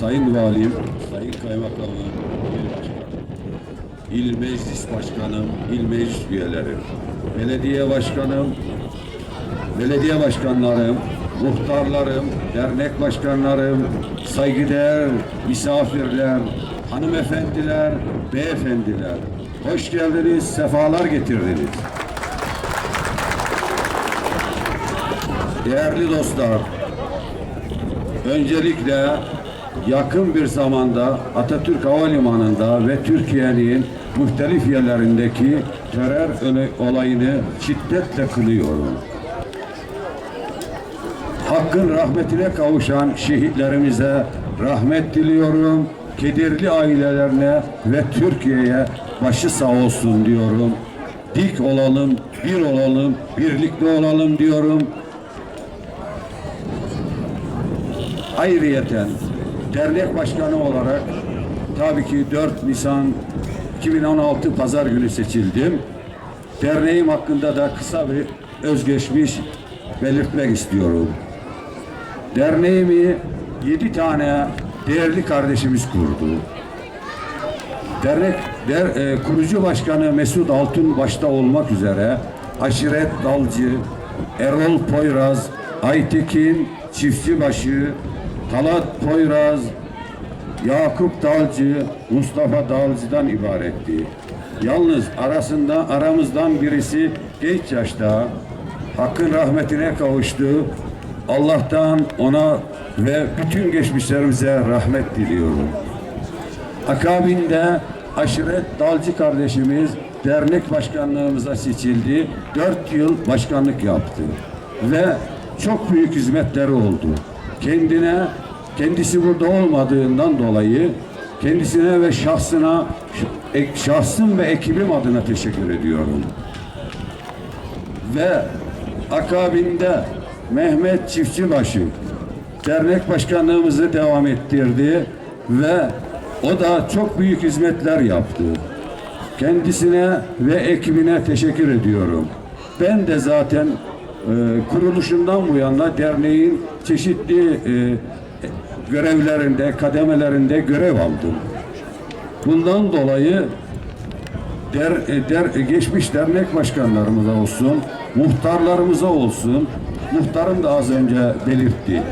Sayın Valim, Sayın Kaymakamım, İl Meclis Başkanım, İl Meclis üyeleri, Belediye Başkanım, Belediye Başkanlarım, muhtarlarım, dernek başkanlarım, saygıdeğer misafirler, hanımefendiler, beyefendiler. Hoş geldiniz, sefalar getirdiniz. Değerli dostlar, öncelikle yakın bir zamanda Atatürk Havalimanı'nda ve Türkiye'nin muhtelif yerlerindeki terör olayını şiddetle kınıyorum. Hakkın rahmetine kavuşan şehitlerimize rahmet diliyorum. Kederli ailelerine ve Türkiye'ye başı sağ olsun diyorum. Dik olalım, bir olalım, birlikte olalım diyorum. Ayrıyeten dernek başkanı olarak tabii ki 4 Nisan 2016 Pazar günü seçildim. Derneğim hakkında da kısa bir özgeçmiş belirtmek istiyorum. Derneğimi yedi tane değerli kardeşimiz kurdu. Dernek der, e, kurucu başkanı Mesut Altun başta olmak üzere Aşiret Dalcı, Erol Poyraz, Aytekin Çiftçibaşı, Talat Poyraz, Yakup Dalcı, Mustafa Dalcı'dan ibaretti. Yalnız arasında aramızdan birisi genç yaşta Hakkın rahmetine kavuştu. Allah'tan ona ve bütün geçmişlerimize rahmet diliyorum. Akabinde Aşiret Dalcı kardeşimiz dernek başkanlığımıza seçildi. Dört yıl başkanlık yaptı. Ve çok büyük hizmetleri oldu. Kendine, kendisi burada olmadığından dolayı kendisine ve şahsına, şahsım ve ekibim adına teşekkür ediyorum. Ve akabinde Mehmet Çiftçibaşı dernek başkanlığımızı devam ettirdi ve o da çok büyük hizmetler yaptı. Kendisine ve ekibine teşekkür ediyorum. Ben de zaten e, kuruluşundan bu yana derneğin çeşitli e, görevlerinde, kademelerinde görev aldım. Bundan dolayı der, e, der, geçmiş dernek başkanlarımıza olsun, muhtarlarımıza olsun, muhtarım da az önce belirtti.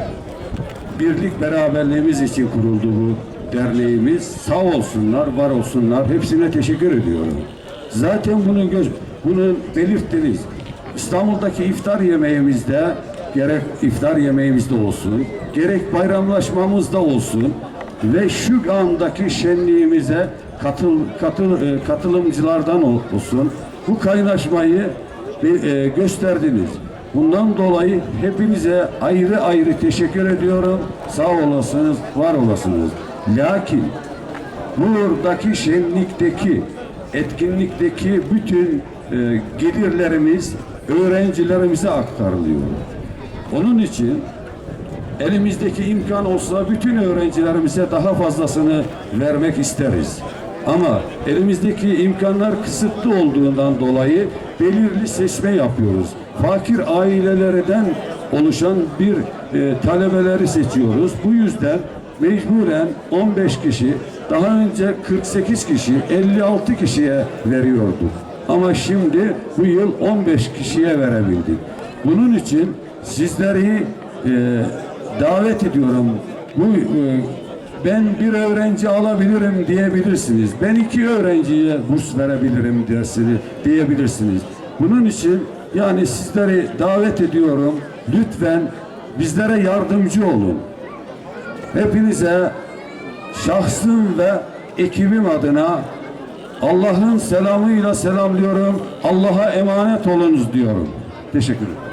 Birlik beraberliğimiz için kuruldu bu derneğimiz. Sağ olsunlar, var olsunlar. Hepsine teşekkür ediyorum. Zaten bunu göz, bunu belirttiniz. İstanbul'daki iftar yemeğimizde gerek iftar yemeğimizde olsun, gerek bayramlaşmamızda olsun ve şu andaki şenliğimize katıl, katıl, e, katılımcılardan ol- olsun bu kaynaşmayı e, gösterdiniz. Bundan dolayı hepinize ayrı ayrı teşekkür ediyorum. Sağ olasınız, var olasınız. Lakin buradaki şenlikteki, etkinlikteki bütün e, gelirlerimiz öğrencilerimize aktarılıyor. Onun için elimizdeki imkan olsa bütün öğrencilerimize daha fazlasını vermek isteriz. Ama elimizdeki imkanlar kısıtlı olduğundan dolayı belirli seçme yapıyoruz. Fakir ailelerden oluşan bir e, talebeleri seçiyoruz. Bu yüzden mecburen 15 kişi, daha önce 48 kişi, 56 kişiye veriyorduk. Ama şimdi bu yıl 15 kişiye verebildik. Bunun için sizleri e, davet ediyorum. Bu e, ben bir öğrenci alabilirim diyebilirsiniz. Ben iki öğrenciye burs verebilirim dersini diyebilirsiniz. Bunun için yani sizleri davet ediyorum. Lütfen bizlere yardımcı olun. Hepinize şahsım ve ekibim adına Allah'ın selamıyla selamlıyorum. Allah'a emanet olunuz diyorum. Teşekkür ederim.